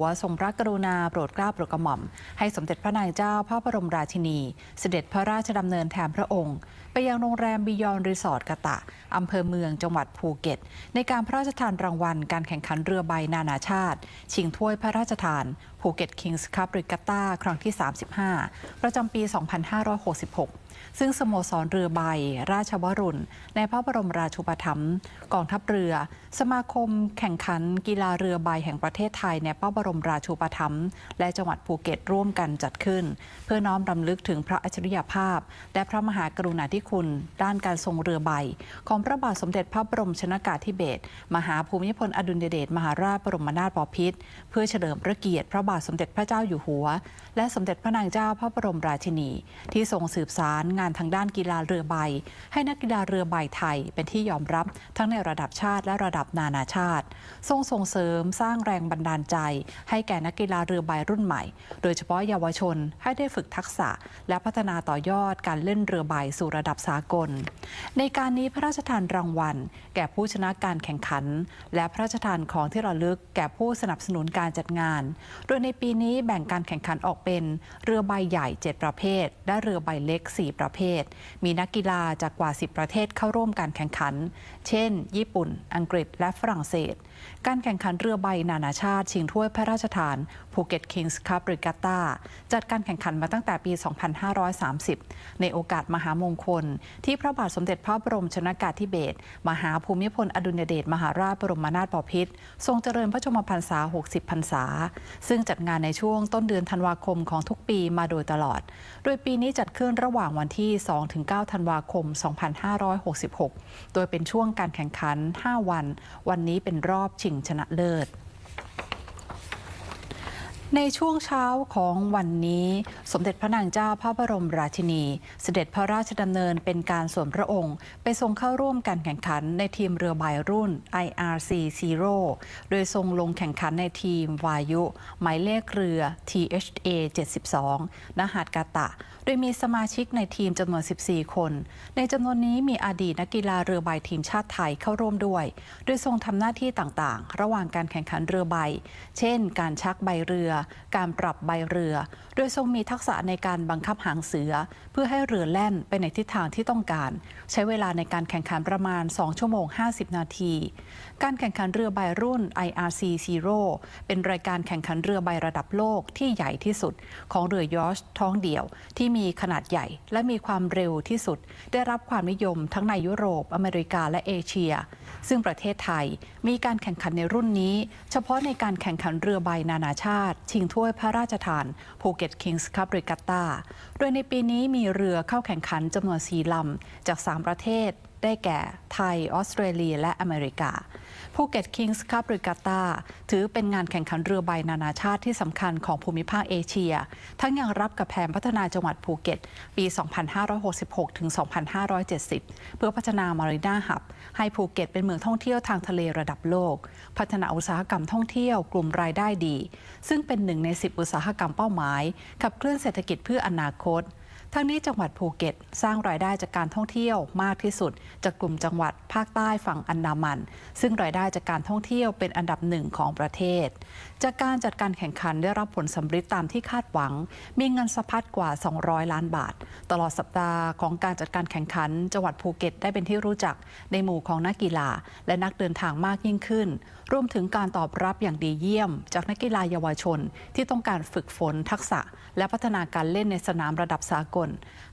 หัวทรงพระกรุณาโปรดเกล้าโปรดกระหม่อม ให้สมเด็จพระนางเจ้าพระบรมราชินี เสด็จพระราชดำเนินแทนพระองค์ ไปยังโรงแรมบิยอนรีสอร์ทกะตะ อำเภอเมืองจังหวัดภูเก็ต ในการพระราชทานรางวัลการแข่งขันเรือใบนานาชาติ ชิงถ้วยพระราชทานภูเก็ตคิงส์คัพริกาตาครั้งที่ 35 ประจำปี 2566 ซึ่งสโมสรเรือใบ ราชวรุณ ในพระบรมราชูปถัมภ์กองทัพเรือ สมาคมแข่งขันกีฬาเรือใบแห่งประเทศไทย ในพระบรมราชูปถัมภ์และจังหวัดภูเก็ตร่วมกันจัดขึ้น เพื่อน้อมรำลึกถึงพระอัจฉริยภาพ และพระมหากรุณาธิคุณ ด้านการทรงเรือใบ ของพระบาทสมเด็จพระบรมชนากาธิเบศรมหาภูมิพลอดุลยเดชมหาราชบรมนาถบพิตรเพื่อเฉลิมพระเกียรติพระบาทสมเด็จพระเจ้าอยู่หัว และสมเด็จพระนางเจ้าพระบรมราชินี ที่ทรงสืบสารงานทางด้านกีฬาเรือใบ ให้นักกีฬาเรือใบไทย เป็นที่ยอมรับทั้งในระดับชาติและระดับนานาชาติ ทรงส่งเสริมสร้างแรงบันดาลใจ ให้แก่นักกีฬาเรือใบรุ่นใหม่ โดยเฉพาะเยาวชนให้ได้ฝึกทักษะ และพัฒนาต่อยอดการเล่นเรือใบสู่ระดับสากล ในการนี้พระราชทานรางวัล แก่ผู้ชนะการแข่งขัน และพระราชทานของที่ระลึกแก่ผู้สนับสนุนการจัดงาน โดยในปีนี้แบ่งการแข่งขันออกเป็นเรือใบใหญ่ 7 ประเภท และเรือใบเล็ก 4ประเภท มีนักกีฬาจากกว่า 10 ประเทศเข้าร่วมการแข่งขัน เช่น ญี่ปุ่น อังกฤษ และฝรั่งเศส การแข่งขันเรือใบนานาชาติ ชิงถ้วยพระราชทานภูเก็ตคิงส์คัพริกาตาจัดการแข่งขันมาตั้งแต่ปี 2530 ในโอกาสมหามงคล ที่พระบาทสมเด็จพระบรมชนากาธิเบศรมหาภูมิพลอดุลยเดชมหาราชบรมนาถบพิตรทรงเจริญพระชมพรรษา 60 พรรษา ซึ่งจัดงานในช่วงต้นเดือนธันวาคมของทุกปีมาโดยตลอด โดยปีนี้จัดขึ้นระหว่างวันที่ 2-9 ธันวาคม 2566 โดยเป็นช่วงการแข่งขัน 5 วัน วันนี้เป็นรอบชิงชนะเลิศ ในช่วงเช้าของวันนี้ สมเด็จพระนางเจ้าพระบรมราชินี เสด็จพระราชดำเนินเป็นการส่วนพระองค์ ไปทรงเข้าร่วมการแข่งขันในทีมเรือใบรุ่น IRC Zero โดยทรงลงแข่งขันในทีมวายุ หมายเลขเรือ THA 72ณหาดกาตะ โดยมีสมาชิกในทีมจำนวน 14 คน ในจำนวนนี้มีอดีตนักกีฬาเรือใบทีมชาติไทยเข้าร่วมด้วย โดยทรงทำหน้าที่ต่างๆ ระหว่างการแข่งขันเรือใบ เช่น การชักใบเรือการปรับใบเรือ โดยทรงมีทักษะในการบังคับหางเสือ เพื่อให้เรือแล่นไปในทิศทางที่ต้องการ ใช้เวลาในการแข่งขันประมาณ 2 ชั่วโมง 50 นาที การแข่งขันเรือใบรุ่น IRC Zero เป็นรายการแข่งขันเรือใบระดับโลกที่ใหญ่ที่สุด ของเรือยอชท้องเดี่ยว ที่มีขนาดใหญ่และมีความเร็วที่สุด ได้รับความนิยมทั้งในยุโรป อเมริกาและเอเชีย ซึ่งประเทศไทยมีการแข่งขันในรุ่นนี้ เฉพาะในการแข่งขันเรือใบนานาชาติชิงถ้วยพระราชทานภูเก็ตคิงส์คัพริกาตาโดยในปีนี้มีเรือเข้าแข่งขันจำนวนสี่ลำ จาก 3 ประเทศ ได้แก่ไทย ออสเตรเลีย และอเมริกา ภูเก็ตคิงส์คัพริกาตาถือเป็นงานแข่งขันเรือใบนานาชาติที่สำคัญของภูมิภาคเอเชีย ทั้งยังรับกับแผนพัฒนาจังหวัดภูเก็ต ปี 2566 ถึง 2570 เพื่อพัฒนามารีนาหับ ให้ภูเก็ตเป็นเมืองท่องเที่ยวทางทะเลระดับโลก พัฒนาอุตสาหกรรมท่องเที่ยวกลุ่มรายได้ดี ซึ่งเป็นหนึ่งใน 10 อุตสาหกรรมเป้าหมายขับเคลื่อนเศรษฐกิจเพื่ออนาคต ทั้งนี้จังหวัดภูเก็ต สร้างรายได้จากการท่องเที่ยวมากที่สุด จากกลุ่มจังหวัดภาคใต้ฝั่งอันดามัน ซึ่งรายได้จากการท่องเที่ยวเป็นอันดับหนึ่งของประเทศ จากการจัดการแข่งขันได้รับผลสำเร็จตามที่คาดหวัง มีเงินสะพัดกว่า 200 ล้านบาท ตลอดสัปดาห์ของการจัดการแข่งขัน จังหวัดภูเก็ตได้เป็นที่รู้จักในหมู่ของนักกีฬา และนักเดินทางมากยิ่งขึ้น รวมถึงการตอบรับอย่างดีเยี่ยม จากนักกีฬาเยาวชน ที่ต้องการฝึกฝนทักษะ และพัฒนาการเล่นในสนามระดับสากล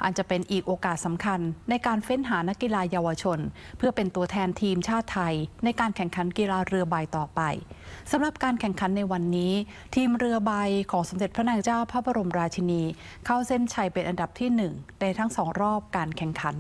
อันจะเป็นอีกโอกาสสำคัญในการเฟ้นหานักกีฬาเยาวชน เพื่อเป็นตัวแทนทีมชาติไทย ในการแข่งขันกีฬาเรือใบต่อไปสำหรับการแข่งขันในวันนี้ ทีมเรือใบของสมเด็จพระนางเจ้าพระบรมราชินี เข้าเส้นชัยเป็นอันดับที่หนึ่งในทั้งสองรอบการแข่งขัน